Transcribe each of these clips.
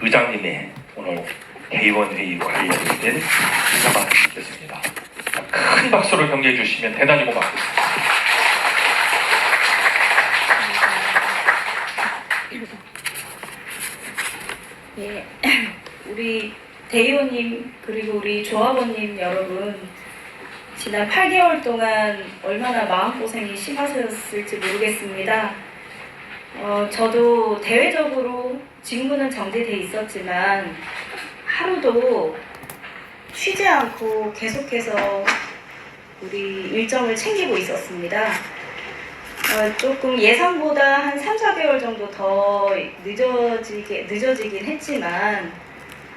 의장님의 오늘 대의원회의 관련된 기사 말씀이겠습니다. 큰 박수로 경례해 주시면 대단히 고맙겠습니다. 예, 우리 대의원님 그리고 우리 조합원님 여러분 지난 8개월 동안 얼마나 마음고생이 심하셨을지 모르겠습니다. 어, 저도 대외적으로 직무는 정지돼 있었지만 하루도 쉬지 않고 계속해서 우리 일정을 챙기고 있었습니다. 어, 조금 예상보다 한 3, 4개월 정도 더 늦어지게, 늦어지긴 했지만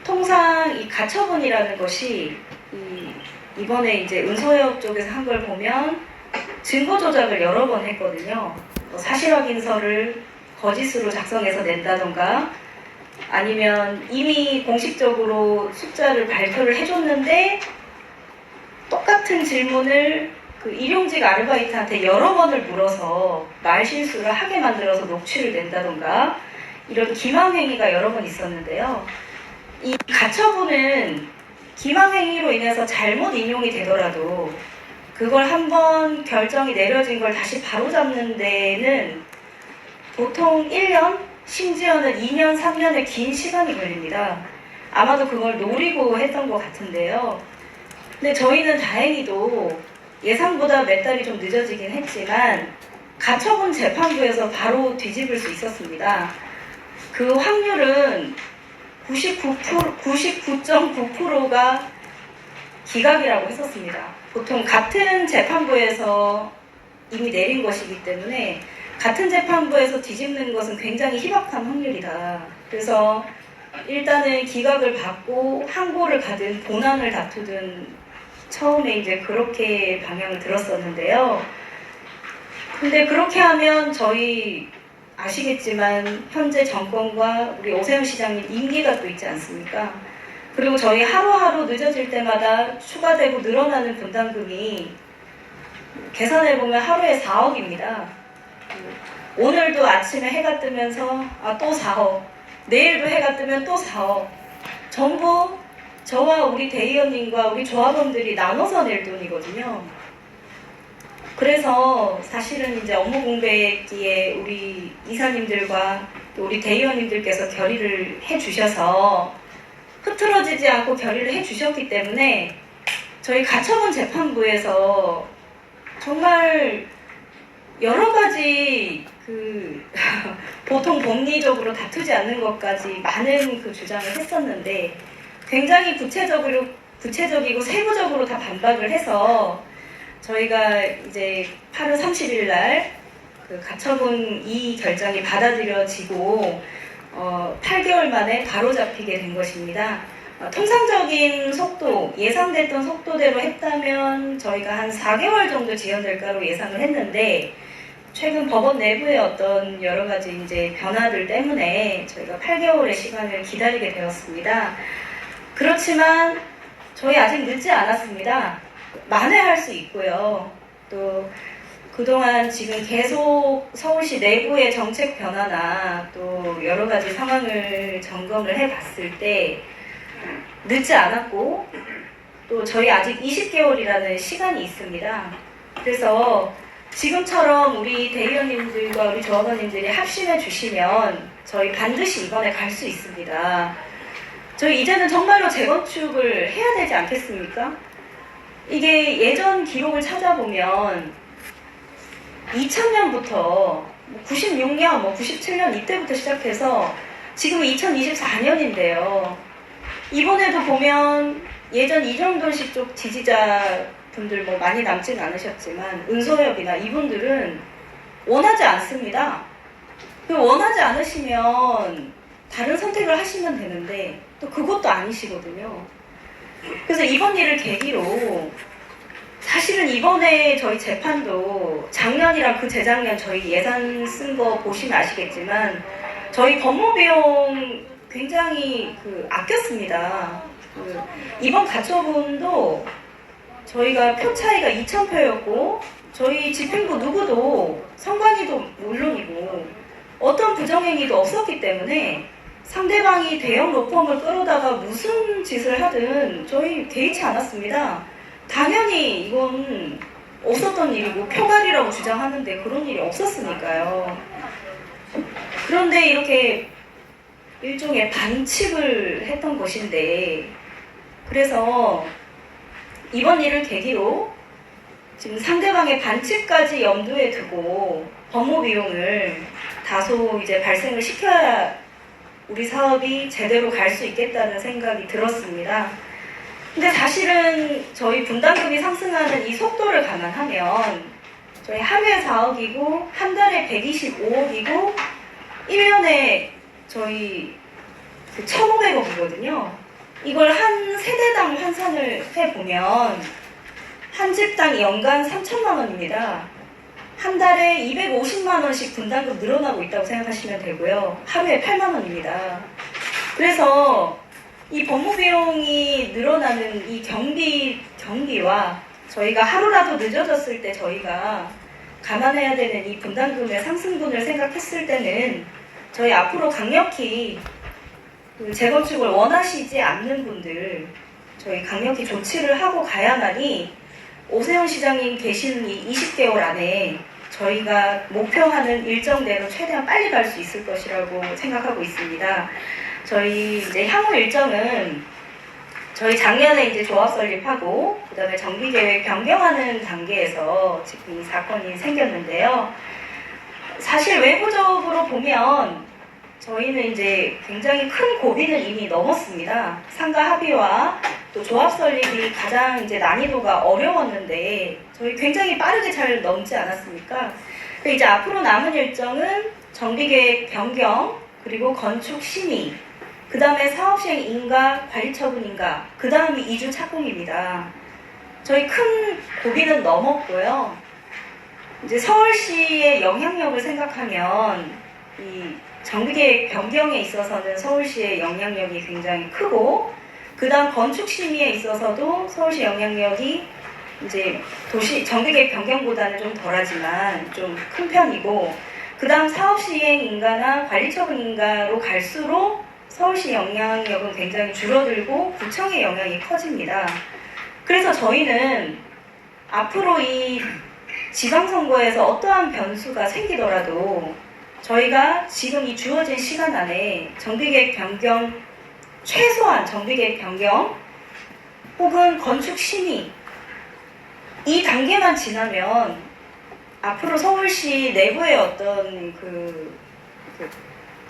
통상 이 가처분이라는 것이 이, 이번에 이제 은소협 쪽에서 한 걸 보면 증거 조작을 여러 번 했거든요. 뭐 사실 확인서를 거짓으로 작성해서 낸다던가 아니면 이미 공식적으로 숫자를 발표를 해줬는데 똑같은 질문을 그 일용직 아르바이트한테 여러 번을 물어서 말 실수를 하게 만들어서 녹취를 낸다던가 이런 기망행위가 여러 번 있었는데요. 이 가처분은 기망행위로 인해서 잘못 인용이 되더라도 그걸 한번 결정이 내려진 걸 다시 바로잡는 데는 보통 1년, 심지어는 2년, 3년의 긴 시간이 걸립니다. 아마도 그걸 노리고 했던 것 같은데요. 근데 저희는 다행히도 예상보다 몇 달이 좀 늦어지긴 했지만 가처분 재판부에서 바로 뒤집을 수 있었습니다. 그 확률은 99%, 99.9%가 기각이라고 했었습니다. 보통 같은 재판부에서 이미 내린 것이기 때문에 같은 재판부에서 뒤집는 것은 굉장히 희박한 확률이다. 그래서 일단은 기각을 받고 항고를 가든 본안을 다투든 처음에 이제 그렇게 방향을 들었었는데요. 근데 그렇게 하면 저희 아시겠지만 현재 정권과 우리 오세훈 시장님 임기가 또 있지 않습니까? 그리고 저희 하루하루 늦어질 때마다 추가되고 늘어나는 분담금이 계산해 보면 하루에 4억입니다. 오늘도 아침에 해가 뜨면서 아또 4억, 내일도 해가 뜨면 또 4억. 전부 저와 우리 대의원님과 우리 조합원들이 나눠서 낼 돈이거든요. 그래서 사실은 이제 업무 공백기에 우리 이사님들과 또 우리 대의원님들께서 결의를 해주셔서 흐트러지지 않고 결의를 해주셨기 때문에 저희 가처분 재판부에서 정말 여러 가지 그 보통 법리적으로 다투지 않는 것까지 많은 그 주장을 했었는데 굉장히 구체적으로 구체적이고 세부적으로 다 반박을 해서 저희가 이제 8월 30일 날 그 가처분 이 결정이 받아들여지고 어, 8개월 만에 바로 잡히게 된 것입니다. 어, 통상적인 속도, 예상됐던 속도대로 했다면 저희가 한 4개월 정도 지연될까로 예상을 했는데 최근 법원 내부의 어떤 여러 가지 이제 변화들 때문에 저희가 8개월의 시간을 기다리게 되었습니다. 그렇지만 저희 아직 늦지 않았습니다. 만회할 수 있고요. 또 그동안 지금 계속 서울시 내부의 정책 변화나 또 여러 가지 상황을 점검을 해 봤을 때 늦지 않았고 또 저희 아직 20개월이라는 시간이 있습니다. 그래서 지금처럼 우리 대의원님들과 우리 조합원님들이 합심해 주시면 저희 반드시 이번에 갈 수 있습니다. 저희 이제는 정말로 재건축을 해야 되지 않겠습니까? 이게 예전 기록을 찾아보면 2000년부터 96년, 뭐 97년 이때부터 시작해서 지금 2024년인데요. 이번에도 보면 예전 이정돈 씨 쪽 지지자 분들 뭐 많이 남진 않으셨지만 은소엽이나 이분들은 원하지 않습니다. 그 원하지 않으시면 다른 선택을 하시면 되는데 또 그것도 아니시거든요. 그래서 이번 일을 계기로 사실은 이번에 저희 재판도 작년이랑 그 재작년 저희 예산 쓴 거 보시면 아시겠지만 저희 법무 비용 굉장히 그 아꼈습니다. 그 이번 가처분도 저희가 표 차이가 2,000표였고 저희 집행부 누구도 선관위도 물론이고 어떤 부정행위도 없었기 때문에 상대방이 대형 로펌을 끌어다가 무슨 짓을 하든 저희 개의치 않았습니다. 당연히 이건 없었던 일이고 표갈이라고 주장하는데 그런 일이 없었으니까요. 그런데 이렇게 일종의 반칙을 했던 것인데 그래서 이번 일을 계기로 지금 상대방의 반칙까지 염두에 두고 법무 비용을 다소 이제 발생을 시켜야 우리 사업이 제대로 갈 수 있겠다는 생각이 들었습니다. 근데 사실은 저희 분담금이 상승하는 이 속도를 감안하면 저희 하루에 4억이고 한 달에 125억이고 1년에 저희 그 1,500억이거든요. 이걸 한 세대당 환산을 해보면 한 집당 연간 3천만 원입니다. 한 달에 250만 원씩 분담금 늘어나고 있다고 생각하시면 되고요. 하루에 8만 원입니다. 그래서 이 법무 비용이 늘어나는 이 경비 경비와 저희가 하루라도 늦어졌을 때 저희가 감안해야 되는 이 분담금의 상승분을 생각했을 때는 저희 앞으로 강력히 그 재건축을 원하시지 않는 분들 저희 강력히 조치를 하고 가야만이 오세훈 시장님 계시는 이 20개월 안에 저희가 목표하는 일정대로 최대한 빨리 갈 수 있을 것이라고 생각하고 있습니다. 저희 이제 향후 일정은 저희 작년에 이제 조합 설립하고 그다음에 정비 계획 변경하는 단계에서 지금 이 사건이 생겼는데요. 사실 외부적으로 보면 저희는 이제 굉장히 큰 고비는 이미 넘었습니다. 상가 합의와 또 조합 설립이 가장 이제 난이도가 어려웠는데 저희 굉장히 빠르게 잘 넘지 않았습니까? 근데 이제 앞으로 남은 일정은 정비계획 변경 그리고 건축 심의 그 다음에 사업시행 인가 관리 처분 인가 그 다음이 이주 착공입니다. 저희 큰 고비는 넘었고요. 이제 서울시의 영향력을 생각하면 이 정비계획 변경에 있어서는 서울시의 영향력이 굉장히 크고 그다음 건축 심의에 있어서도 서울시 영향력이 이제 도시 정비계획 변경보다는 좀 덜하지만 좀 큰 편이고 그다음 사업 시행 인가나 관리 처분 인가로 갈수록 서울시 영향력은 굉장히 줄어들고 구청의 영향이 커집니다. 그래서 저희는 앞으로 이 지방선거에서 어떠한 변수가 생기더라도 저희가 지금 이 주어진 시간 안에 정비계획 변경 최소한 정비계획 변경 혹은 건축 심의 이 단계만 지나면 앞으로 서울시 내부의 어떤 그,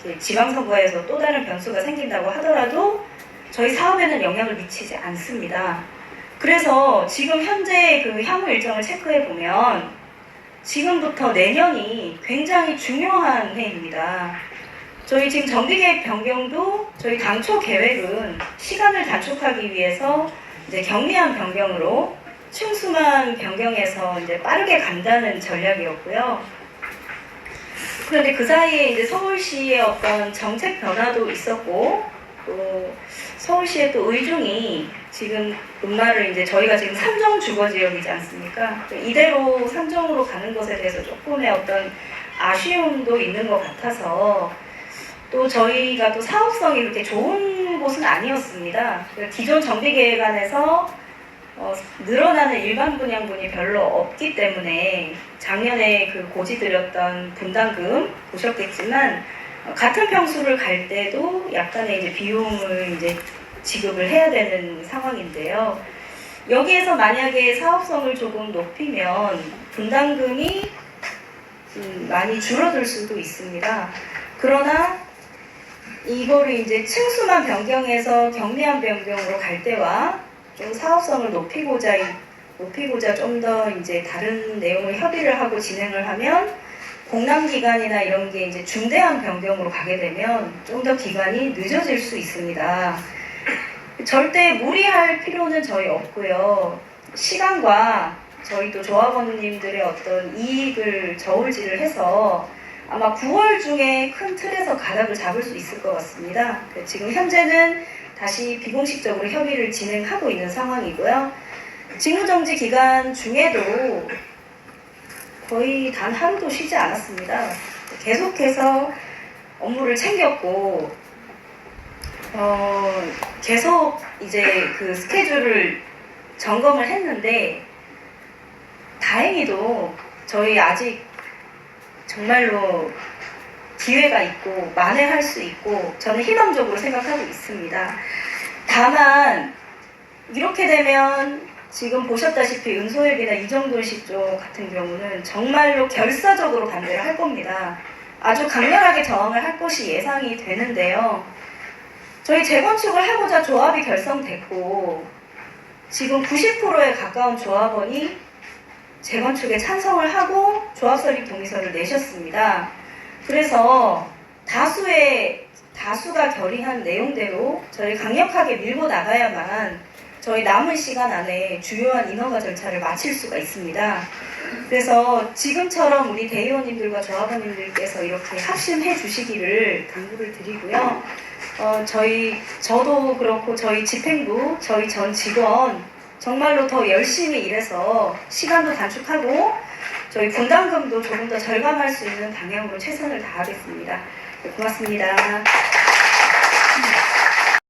그 지방선거에서 또 다른 변수가 생긴다고 하더라도 저희 사업에는 영향을 미치지 않습니다. 그래서 지금 현재 그 향후 일정을 체크해 보면 지금부터 내년이 굉장히 중요한 해입니다. 저희 지금 정비계획 변경도 저희 당초 계획은 시간을 단축하기 위해서 이제 경미한 변경으로 층수만 변경해서 이제 빠르게 간다는 전략이었고요. 그런데 그 사이에 이제 서울시의 어떤 정책 변화도 있었고 또 서울시의 또 의중이 지금 음마를 이제 저희가 지금 삼정 주거 지역이지 않습니까? 이대로 삼정으로 가는 것에 대해서 조금의 어떤 아쉬움도 있는 것 같아서 또 저희가 또 사업성이 그렇게 좋은 곳은 아니었습니다. 기존 정비 계획안에서 어, 늘어나는 일반 분양분이 별로 없기 때문에 작년에 그 고지드렸던 분담금 보셨겠지만 어, 같은 평수를 갈 때도 약간의 이제 비용을 이제 지급을 해야 되는 상황인데요. 여기에서 만약에 사업성을 조금 높이면 분담금이 음, 많이 줄어들 수도 있습니다. 그러나 이거를 이제 층수만 변경해서 경미한 변경으로 갈 때와 좀 사업성을 높이고자 높이고자 좀 더 이제 다른 내용을 협의를 하고 진행을 하면 공람 기간이나 이런 게 이제 중대한 변경으로 가게 되면 좀 더 기간이 늦어질 수 있습니다. 절대 무리할 필요는 저희 없고요. 시간과 저희 또 조합원님들의 어떤 이익을 저울질을 해서 아마 9월 중에 큰 틀에서 가닥을 잡을 수 있을 것 같습니다. 그 지금 현재는 다시 비공식적으로 협의를 진행하고 있는 상황이고요. 직무정지 기간 중에도 거의 단 하루도 쉬지 않았습니다. 계속해서 업무를 챙겼고 어, 계속 이제 그 스케줄을 점검을 했는데 다행히도 저희 아직 정말로 기회가 있고 만회할 수 있고 저는 희망적으로 생각하고 있습니다. 다만 이렇게 되면 지금 보셨다시피 은소액이나 이정돈 씨쪽 같은 경우는 정말로 결사적으로 반대를 할 겁니다. 아주 강렬하게 저항을 할 것이 예상이 되는데요. 저희 재건축을 하고자 조합이 결성됐고 지금 90%에 가까운 조합원이 재건축에 찬성을 하고 조합 설립 동의서를 내셨습니다. 그래서 다수의 다수가 결의한 내용대로 저희 강력하게 밀고 나가야만 저희 남은 시간 안에 주요한 인허가 절차를 마칠 수가 있습니다. 그래서 지금처럼 우리 대의원님들과 조합원님들께서 이렇게 합심해 주시기를 당부를 드리고요. 어, 저희 저도 그렇고 저희 집행부, 저희 전 직원 정말로 더 열심히 일해서 시간도 단축하고 저희 분담금도 조금 더 절감할 수 있는 방향으로 최선을 다하겠습니다. 네, 고맙습니다.